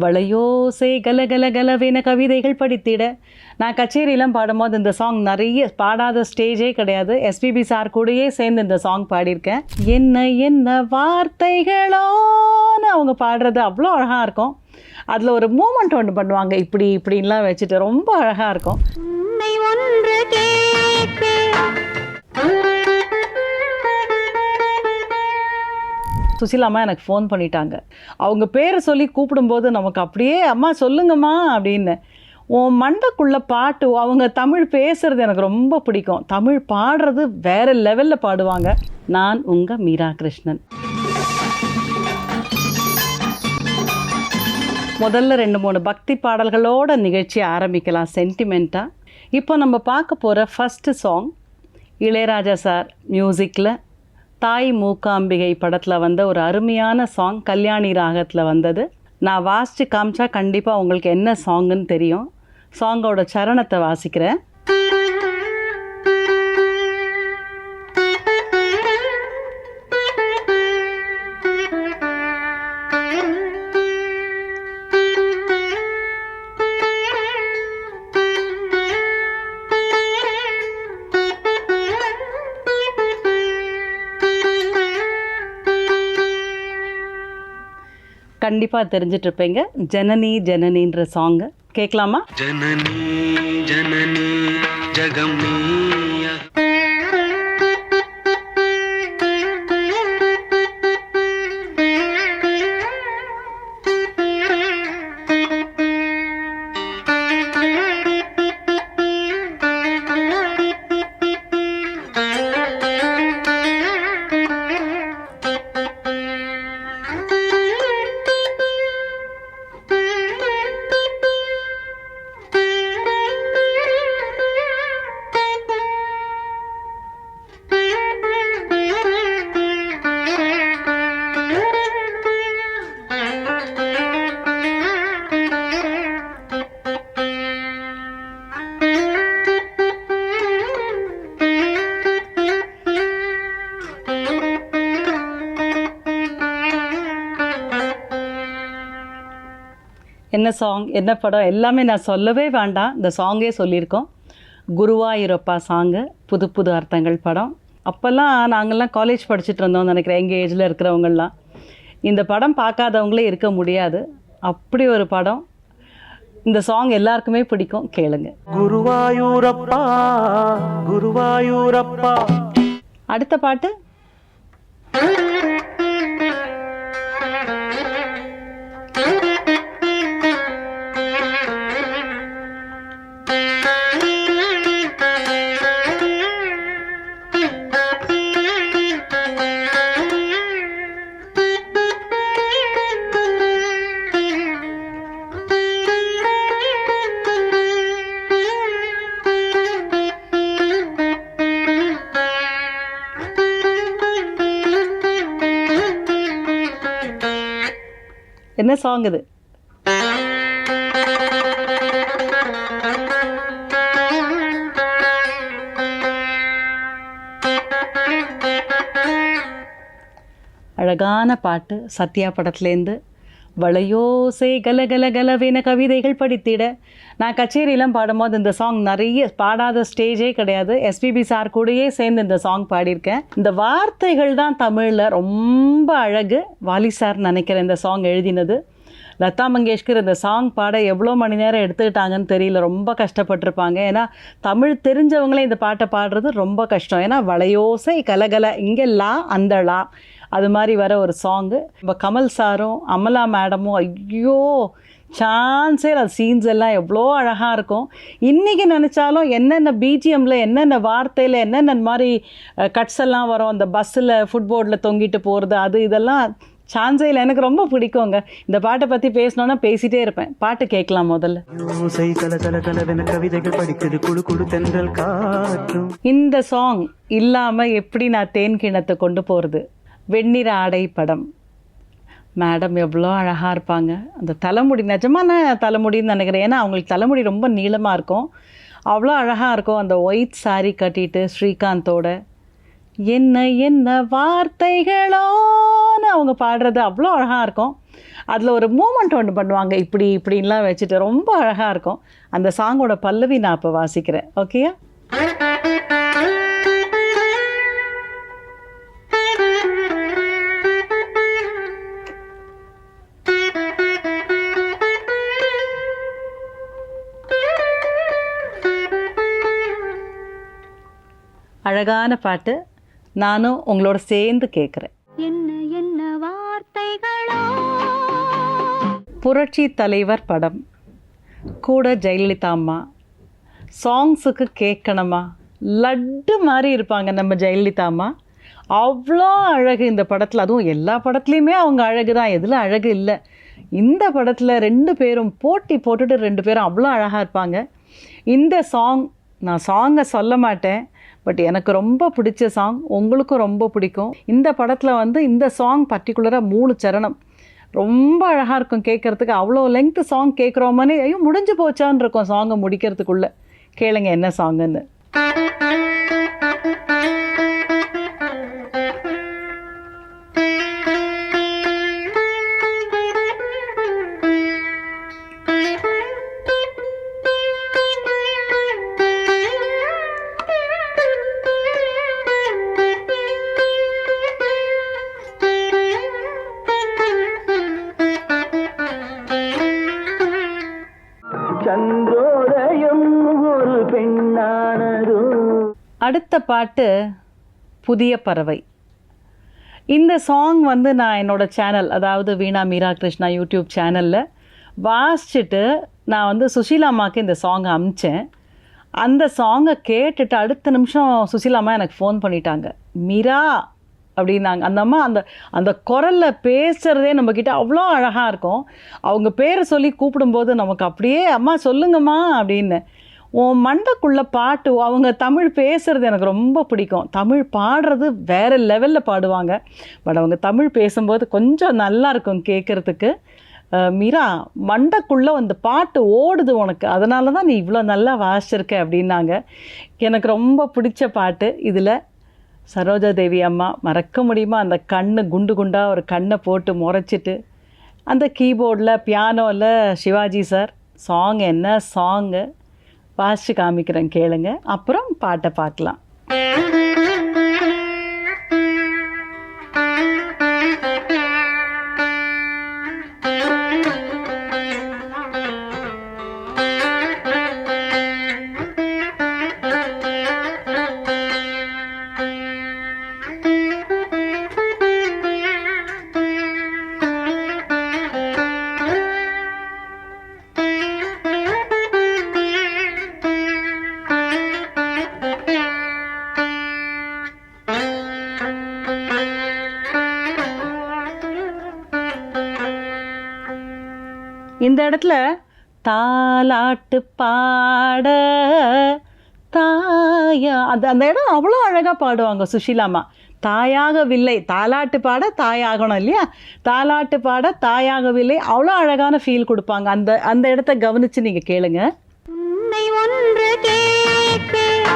வளையோசை கல கல கலவென கவிதைகள் படித்திட. நான் கச்சேரியெல்லாம் பாடும்போது இந்த சாங் நிறைய பாடாத ஸ்டேஜே கிடையாது. எஸ்பிபி சார் கூடயே சேர்ந்து இந்த சாங் பாடியிருக்கேன். என்ன என்ன வார்த்தைகளோன்னு அவங்க பாடுறது அவ்வளோ அழகாக இருக்கும். அதில் ஒரு மூமெண்ட் ஒன்று பண்ணுவாங்க. இப்படி இப்படின்லாம் வச்சுட்டு ரொம்ப அழகாக இருக்கும். ஒன்று சுசிலாமா எனக்கு ஃபோன் பண்ணிட்டாங்க. அவங்க பேரை சொல்லி கூப்பிடும்போது நமக்கு அப்படியே அம்மா சொல்லுங்கம்மா அப்படின்னு. உன் மண்டைக்குள்ள பாட்டு அவங்க தமிழ் பேசுறது எனக்கு ரொம்ப பிடிக்கும். தமிழ் பாடுறது வேற லெவலில் பாடுவாங்க. நான் உங்கள் மீரா கிருஷ்ணன். முதல்ல ரெண்டு மூணு பக்தி பாடல்களோட நிகழ்ச்சியை ஆரம்பிக்கலாம். சென்டிமெண்ட்டாக இப்போ நம்ம பார்க்க போகிற ஃபஸ்ட்டு சாங் இளையராஜா சார் மியூசிக்கில் தாய் மூக்காம்பிகை படத்தில் வந்த ஒரு அருமையான சாங் கல்யாணி ராகத்தில் வந்தது. நான் வாசித்து காமிச்சா கண்டிப்பாக உங்களுக்கு என்ன சாங்குன்னு தெரியும். சாங்கோட சரணத்தை வாசிக்கிறேன். கண்டிப்பாக தெரிஞ்சிட்ருப்பீங்க. ஜனனி ஜனனின்ற சாங்கு கேட்கலாமா ஜனனி ஜனனி ஜகமே என்ன சாங் என்ன படம் எல்லாமே நான் சொல்லவே வேண்டாம். இந்த சாங்கே சொல்லியிருக்கோம். குருவாயூரப்பா சாங்கு புது புது அர்த்தங்கள் படம். அப்போல்லாம் நாங்கள்லாம் காலேஜ் படிச்சுட்டு இருந்தோம் நினைக்கிறேன். எங்கள் ஏஜில் இருக்கிறவங்கெல்லாம். இந்த படம் பார்க்காதவங்களே இருக்க முடியாது. அப்படி ஒரு படம். இந்த சாங் எல்லாருக்குமே பிடிக்கும். கேளுங்க. குருவாயூரப்பா குருவாயூரப்பா. அடுத்த பாட்டு. என்ன சாங் இது? அழகான பாட்டு சத்யா படத்துலேருந்து வளையோசை கல கல கலவென கவிதைகள் படித்திட. நான் கச்சேரியெல்லாம் பாடும்போது இந்த சாங் நிறைய பாடாத ஸ்டேஜே கிடையாது. எஸ்பிபி சார் கூடயே சேர்ந்து இந்த சாங் பாடியிருக்கேன். இந்த வார்த்தைகள் தான் தமிழில் ரொம்ப அழகு. வாலி சார் நினைக்கிறேன் இந்த சாங் எழுதினது. லதா மங்கேஷ்கர் இந்த சாங் பாட எவ்வளோ மணி நேரம் எடுத்துக்கிட்டாங்கன்னு தெரியல. ரொம்ப கஷ்டப்பட்டிருப்பாங்க. ஏன்னா தமிழ் தெரிஞ்சவங்களே இந்த பாட்டை பாடுறது ரொம்ப கஷ்டம். ஏன்னா வளையோசை கலகல இங்கே லா அந்த லா அது மாதிரி வர ஒரு சாங்கு இப்போ கமல் சாரும் அமலா மேடமும் ஐயோ சான்ஸே அது சீன்ஸ் எல்லாம் எவ்வளோ அழகாக இருக்கும். இன்றைக்கி நினச்சாலும் என்னென்ன பிஜிஎம்மில் என்னென்ன வார்த்தையில் என்னென்ன மாதிரி கட்ஸ் எல்லாம் வரும். அந்த பஸ்ஸில் ஃபுட்போர்டில் தொங்கிட்டு போகிறது அது இதெல்லாம் சான்ஸே இல்லை. எனக்கு ரொம்ப பிடிக்குங்க. இந்த பாட்டை பற்றி பேசணுன்னா பேசிகிட்டே இருப்பேன். பாட்டு கேட்கலாம் முதல்ல. கவிதைகள் படிக்குது. குழு குழு தென்றல் காற்றும். இந்த சாங் இல்லாமல் எப்படி நான் தேன் கிணத்தை கொண்டு போகிறது வெண்ணிற ஆடை படம். மேடம் எவ்வளோ அழகாக இருப்பாங்க. அந்த தலைமுடி நிஜமான தலைமுடின்னு நினைக்கிறேன். ஏன்னா அவங்களுக்கு தலைமுடி ரொம்ப நீளமாக இருக்கும். அவ்வளோ அழகாக இருக்கும். அந்த ஒயிட் சாரி கட்டிட்டு ஸ்ரீகாந்தோட என்ன என்ன வார்த்தைகளோன்னு அவங்க பாடுறது அவ்வளோ அழகாக இருக்கும். அதில் ஒரு மூமெண்ட் ஒன்று பண்ணுவாங்க. இப்படி இப்படின்லாம் வச்சுட்டு ரொம்ப அழகாக இருக்கும். அந்த சாங்கோட பல்லவி நான் இப்போ வாசிக்கிறேன். ஓகேயா அழகான பாட்டு நானும் உங்களோட சேர்ந்து கேட்குறேன் என்ன என்ன வார்த்தைகளோ? புரட்சி தலைவர் படம். கூட ஜெயலலிதா அம்மா. சாங்ஸுக்கு கேட்கணுமா? லட்டு மாதிரி இருப்பாங்க நம்ம ஜெயலலிதா அம்மா. அவ்வளோ அழகு இந்த படத்தில். அதுவும் எல்லா படத்துலையுமே அவங்க அழகு தான் எதில் அழகு இல்லை. இந்த படத்தில் ரெண்டு பேரும் போட்டி போட்டுட்டு ரெண்டு பேரும் அவ்வளோ அழகாக இருப்பாங்க. இந்த சாங் நான் சாங்கை சொல்ல மாட்டேன் பட் எனக்கு ரொம்ப பிடிச்ச சாங் உங்களுக்கும் ரொம்ப பிடிக்கும். இந்த படத்தில் வந்து இந்த சாங் பர்டிகுலராக மூணு சரணம். ரொம்ப அழகாக இருக்கும் கேட்குறதுக்கு. அவ்வளோ லெங்க்த்து சாங் கேட்குறோமானே ஐயோ முடிஞ்சு போச்சான்னு இருக்கும் சாங்கை முடிக்கிறதுக்குள்ளே. கேளுங்க என்ன சாங்குன்னு சந்திரோதயம் ஒரு பெண்ணானதோ. அடுத்த பாட்டு புதிய பறவை. இந்த சாங் வந்து நான் என்னோட சேனல் அதாவது வீணா மீரா கிருஷ்ணா யூடியூப் சேனலில் வாசிச்சுட்டு நான் வந்து சுஷீலா அம்மாவுக்கு இந்த சாங் அமிச்சேன். அந்த சாங்கை கேட்டுட்டு அடுத்த நிமிஷம் சுஷீலாமா எனக்கு ஃபோன் பண்ணிட்டாங்க. மீரா அப்படின்னாங்க. அந்த அம்மா அந்த அந்த குரலில் பேசுகிறதே நம்மக்கிட்ட அவ்வளோ அழகாக இருக்கும். அவங்க பேரை சொல்லி கூப்பிடும்போது நமக்கு அப்படியே அம்மா சொல்லுங்கம்மா அப்படின்னு. உன் மண்டைக்குள்ள பாட்டு அவங்க தமிழ் பேசுறது எனக்கு ரொம்ப பிடிக்கும். தமிழ் பாடுறது வேறு லெவலில் பாடுவாங்க. பட் அவங்க தமிழ் பேசும்போது கொஞ்சம் நல்லா இருக்கும் கேட்குறதுக்கு மீரா மண்டைக்குள்ளே அந்த பாட்டு ஓடுது உனக்கு. அதனால தான் நீ இவ்வளோ நல்லா வாசிச்சிருக்க அப்படின்னாங்க. எனக்கு ரொம்ப பிடிச்ச பாட்டு. இதில் சரோஜா தேவி அம்மா மறக்க முடியுமா அந்த கண்ணு குண்டு குண்டாக ஒரு கண்ணை போட்டு முறைச்சிட்டு அந்த கீபோர்டில் பியானோவில் சிவாஜி சார் சாங் என்ன சாங்கு வாசித்து காமிக்கிறேன் கேளுங்க. அப்புறம் பாட்டை பார்க்கலாம். இந்த இடத்துல தாலாட்டு பாட தாயா அந்த அந்த இடம் அவ்வளோ அழகாக பாடுவாங்க சுஷீலாமா தாயாகவில்லை தாலாட்டு பாட தாயாகணும் இல்லையா? தாலாட்டு பாட தாயாகவில்லை அவ்வளோ அழகான ஃபீல் கொடுப்பாங்க. அந்த அந்த இடத்த கவனித்து நீங்கள் கேளுங்க. உன்னை ஒன்று கேட்பேன்.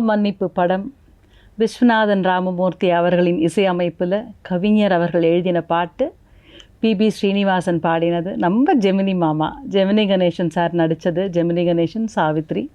மன்னிப்பு படம். விஸ்வநாதன் ராமமூர்த்தி அவர்களின் இசையமைப்பில் கவிஞர் அவர்கள் எழுதின பாட்டு. பிபி ஸ்ரீனிவாசன் பாடினது நம்ம ஜெமினி மாமா. ஜெமினி கணேசன் சார் நடித்தது ஜெமினி கணேசன் சாவித்ரி.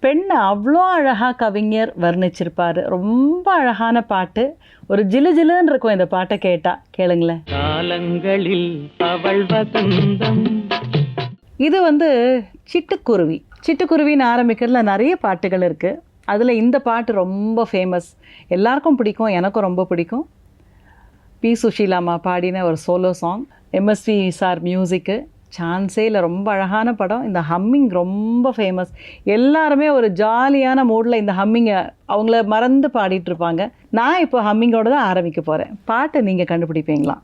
பெண்ணை அவ்வளோ அழகாக கவிஞர் வர்ணிச்சிருப்பார். ரொம்ப அழகான பாட்டு. ஒரு ஜிலு ஜிலுன்னு இருக்கும் இந்த பாட்டை கேட்டால் கேளுங்களேன். காலங்களில் அவள் வசந்தம் இது வந்து சிட்டுக்குருவி. சிட்டுக்குருவின்னு ஆரம்பிக்கிறதுல நிறைய பாட்டுகள் இருக்குது அதில் இந்த பாட்டு ரொம்ப ஃபேமஸ் எல்லாருக்கும் பிடிக்கும் எனக்கும் ரொம்ப பிடிக்கும். பி. சுஷீலாமா பாடின ஒரு solo song MSV sir music சான்ஸே இல்லை ரொம்ப அழகான படம். இந்த ஹம்மிங் ரொம்ப ஃபேமஸ் எல்லாருமே ஒரு ஜாலியான மூடில் இந்த ஹம்மிங்கை அவங்கள மறந்து பாடிட்டு இருப்பாங்க. நான் இப்போ ஹம்மிங்கோட தான் ஆரம்பிக்க போகிறேன் பாட்டை நீங்கள் கண்டுபிடிப்பீங்களா?